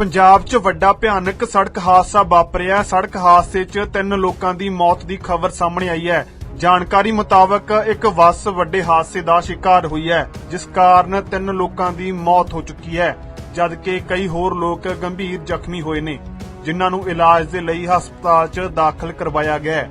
ਪੰਜਾਬ 'ਚ ਵੱਡਾ ਭਿਆਨਕ ਸੜਕ ਹਾਦਸਾ ਵਾਪਰਿਆ। ਸੜਕ ਹਾਦਸੇ 'ਚ ਤਿੰਨ ਲੋਕਾਂ ਦੀ ਮੌਤ ਦੀ ਖਬਰ ਸਾਹਮਣੇ ਆਈ ਹੈ। ਜਾਣਕਾਰੀ ਮੁਤਾਬਕ ਇੱਕ ਬੱਸ ਵੱਡੇ ਹਾਦਸੇ ਦਾ ਸ਼ਿਕਾਰ ਹੋਈ ਹੈ, ਜਿਸ ਕਾਰਨ ਤਿੰਨ ਲੋਕਾਂ ਦੀ ਮੌਤ ਹੋ ਚੁੱਕੀ ਹੈ, ਜਦਕਿ ਕਈ ਹੋਰ ਲੋਕ ਗੰਭੀਰ ਜ਼ਖਮੀ ਹੋਏ ਨੇ, ਜਿਨ੍ਹਾਂ ਨੂੰ ਇਲਾਜ ਦੇ ਲਈ ਹਸਪਤਾਲ 'ਚ ਦਾਖਲ ਕਰਵਾਇਆ ਗਿਆ ਹੈ।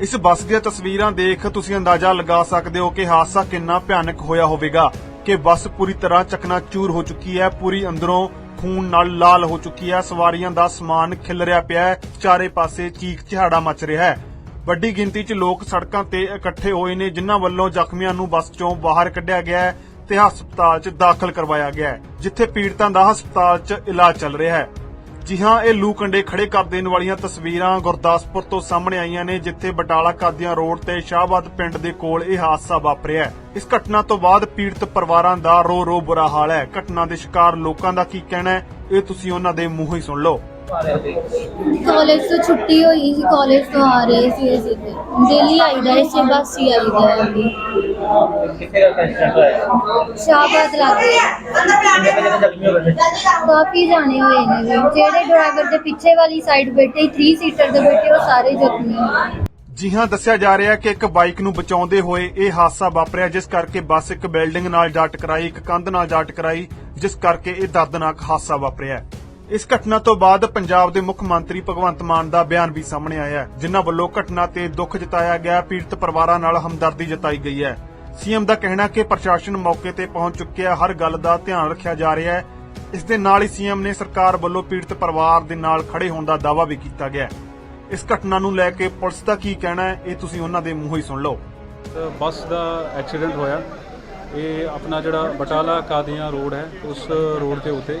ਇਸ ਬੱਸ ਦੀਆਂ ਤਸਵੀਰਾਂ ਦੇਖ ਤੁਸੀਂ ਅੰਦਾਜ਼ਾ ਲਗਾ ਸਕਦੇ ਹੋ ਕਿ ਹਾਦਸਾ ਕਿੰਨਾ ਭਿਆਨਕ ਹੋਇਆ ਹੋਵੇਗਾ, ਕਿ ਬੱਸ ਪੂਰੀ ਤਰ੍ਹਾਂ ਚਕਨਾਚੂਰ ਹੋ ਚੁੱਕੀ ਹੈ, ਪੂਰੀ ਅੰਦਰੋਂ ਖੂਨ ਨਾਲ ਲਾਲ ਹੋ ਚੁੱਕੀ ਹੈ। ਸਵਾਰੀਆਂ ਦਾ ਸਮਾਨ ਖਿਲਰਿਆ ਪਿਆ ਹੈ। ਚਾਰੇ ਪਾਸੇ ਚੀਕ ਚਿਹਾੜਾ ਮਚ ਰਿਹਾ ਹੈ। ਵੱਡੀ ਗਿਣਤੀ 'ਚ ਲੋਕ ਸੜਕਾਂ ਤੇ ਇਕੱਠੇ ਹੋਏ ਨੇ, ਜਿਨ੍ਹਾਂ ਵੱਲੋਂ ਜ਼ਖਮੀਆਂ ਨੂੰ ਬੱਸ 'ਚੋਂ ਬਾਹਰ ਕੱਢਿਆ ਗਿਆ ਹੈ ਤੇ ਹਸਪਤਾਲ 'ਚ ਦਾਖਲ ਕਰਵਾਇਆ ਗਿਆ ਹੈ, ਜਿੱਥੇ ਪੀੜਤਾਂ ਦਾ ਹਸਪਤਾਲ 'ਚ ਇਲਾਜ ਚੱਲ ਰਿਹਾ ਹੈ। ਜੀ ਹਾਂ, ਇਹ ਲੂ ਕੰਡੇ ਖੜੇ ਕਰ ਦੇਣ ਵਾਲੀਆਂ ਤਸਵੀਰਾਂ ਗੁਰਦਾਸਪੁਰ ਤੋਂ ਸਾਹਮਣੇ ਆਈਆਂ ਨੇ, ਜਿੱਥੇ ਬਟਾਲਾ ਕਾਦੀਆਂ ਰੋਡ ਤੇ ਸ਼ਾਹਬਾਦ ਪਿੰਡ ਦੇ ਕੋਲ ਇਹ ਹਾਦਸਾ ਵਾਪਰਿਆ ਇਸ ਘਟਨਾ ਤੋਂ ਬਾਅਦ ਪੀੜਤ ਪਰਿਵਾਰਾਂ ਦਾ ਰੋ ਰੋ ਬੁਰਾ ਹਾਲ ਹੈ। ਘਟਨਾ ਦੇ ਸ਼ਿਕਾਰ ਲੋਕਾਂ ਦਾ ਕੀ ਕਹਿਣਾ ਹੈ, ਇਹ ਤੁਸੀਂ ਉਹਨਾਂ ਦੇ ਮੂੰਹੋਂ ਹੀ ਸੁਣ ਲਓ। ਕਾਲਜ ਤੋਂ ਛੁੱਟੀ ਹੋਈ ਸੀ ਕਾਲਜ ਤੋਂ ਆ ਰਹੇ ਸੀ ਅਸੀਂ ਤੇ। ਡੇਲੀ ਆਈਦਾ ਇਸੇ ਬੱਸ ਹੀ ਆਈਦਾ ਹੈ ਕਿੱਥੇ ਦਾ ਐਕਸੀਡੈਂਟ ਹੋਇਆ ਸ਼ਾਹਬਾਦ ਲੱਗੇ। ਕਾਫੀ ਜਾਣੇ ਹੋਏ ਨੇ ਵੀ ਜਿਹੜੇ ਡਰਾਈਵਰ ਦੇ ਪਿੱਛੇ ਵਾਲੀ ਸਾਈਡ ਬੈਠੇ 3 ਸੀਟਰ ਦੇ ਬੈਠੇ ਉਹ ਸਾਰੇ ਜ਼ਖਮੀ ਹੋਏ ਜੀ ਹਾਂ ਦੱਸਿਆ ਜਾ ਰਿਹਾ ਕਿ ਇੱਕ ਬਾਈਕ ਨੂੰ ਬਚਾਉਂਦੇ ਹੋਏ ਇਹ ਹਾਦਸਾ ਵਾਪਰਿਆ ਜਿਸ ਕਰਕੇ ਬੱਸ ਇੱਕ ਬਿਲਡਿੰਗ ਨਾਲ ਜਾ ਟਕਰਾਈ ਇੱਕ ਕੰਧ ਨਾਲ ਜਾ ਟਕਰਾਈ ਜਿਸ ਕਰਕੇ ਇਹ ਦਰਦਨਾਕ ਹਾਦਸਾ ਵਾਪਰਿਆ। ਇਸ ਘਟਨਾ ਤੋਂ ਬਾਅਦ ਪੰਜਾਬ ਦੇ ਮੁੱਖ ਮੰਤਰੀ ਭਗਵੰਤ ਮਾਨ ਦਾ ਬਿਆਨ ਵੀ ਸਾਹਮਣੇ ਆਇਆ ਹੈ, ਜਿਨ੍ਹਾਂ ਵੱਲੋਂ ਘਟਨਾ ਤੇ ਦੁੱਖ ਜਤਾਇਆ ਗਿਆ, ਪੀੜਤ ਪਰਿਵਾਰਾਂ ਨਾਲ ਹਮਦਰਦੀ ਜਤਾਈ ਗਈ ਹੈ। ਸੀਐਮ ਦਾ ਕਹਿਣਾ ਕਿ ਪ੍ਰਸ਼ਾਸਨ ਮੌਕੇ ਤੇ ਪਹੁੰਚ ਚੁੱਕਿਆ ਹਰ ਗੱਲ ਦਾ ਧਿਆਨ ਰੱਖਿਆ ਜਾ ਰਿਹਾ ਹੈ। ਇਸ ਦੇ ਨਾਲ ਹੀ ਸੀਐਮ ਨੇ ਸਰਕਾਰ ਵੱਲੋਂ ਪੀੜਤ ਪਰਿਵਾਰ ਦੇ ਨਾਲ ਖੜੇ ਹੋਣ ਦਾ ਦਾਅਵਾ ਵੀ ਕੀਤਾ ਗਿਆ ਇਸ ਘਟਨਾ ਨੂੰ ਲੈ ਕੇ ਪੁਲਿਸ ਦਾ ਕੀ ਕਹਿਣਾ ਹੈ, ਇਹ ਤੁਸੀਂ ਉਹਨਾਂ ਦੇ ਮੂੰਹੋਂ ਹੀ ਸੁਣ ਲਓ। ਬੱਸ ਦਾ ਐਕਸੀਡੈਂਟ ਹੋਇਆ। ਇਹ ਆਪਣਾ ਜਿਹੜਾ ਬਟਾਲਾ ਕਾਦੀਆਂ ਰੋਡ ਹੈ, ਉਸ ਰੋਡ ਦੇ ਉੱਤੇ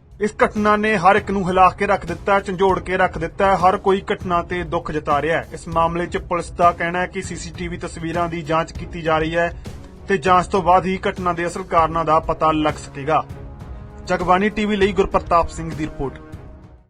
ਇਸ ਘਟਨਾ ਨੇ ਹਰ ਇੱਕ ਨੂੰ ਹਿਲਾ ਕੇ ਰੱਖ ਦਿੱਤਾ, ਝੰਜੋੜ ਕੇ ਰੱਖ ਦਿੱਤਾ, ਹਰ ਕੋਈ ਘਟਨਾ ਤੇ ਦੁੱਖ ਜਤਾ ਰਿਹਾ ਹੈ। ਇਸ ਮਾਮਲੇ 'ਚ ਪੁਲਿਸ ਦਾ ਕਹਿਣਾ ਹੈ ਕਿ ਸੀਸੀਟੀਵੀ ਤਸਵੀਰਾਂ ਦੀ ਜਾਂਚ ਕੀਤੀ ਜਾ ਰਹੀ ਹੈ ਤੇ ਜਾਂਚ ਤੋਂ ਬਾਅਦ ਹੀ ਘਟਨਾ ਦੇ ਅਸਲ ਕਾਰਨਾਂ ਦਾ ਪਤਾ ਲੱਗ ਸਕੇਗਾ। ਜਗਬਾਨੀ ਟੀਵੀ ਲਈ ਗੁਰਪ੍ਰਤਾਪ ਸਿੰਘ ਦੀ ਰਿਪੋਰਟ।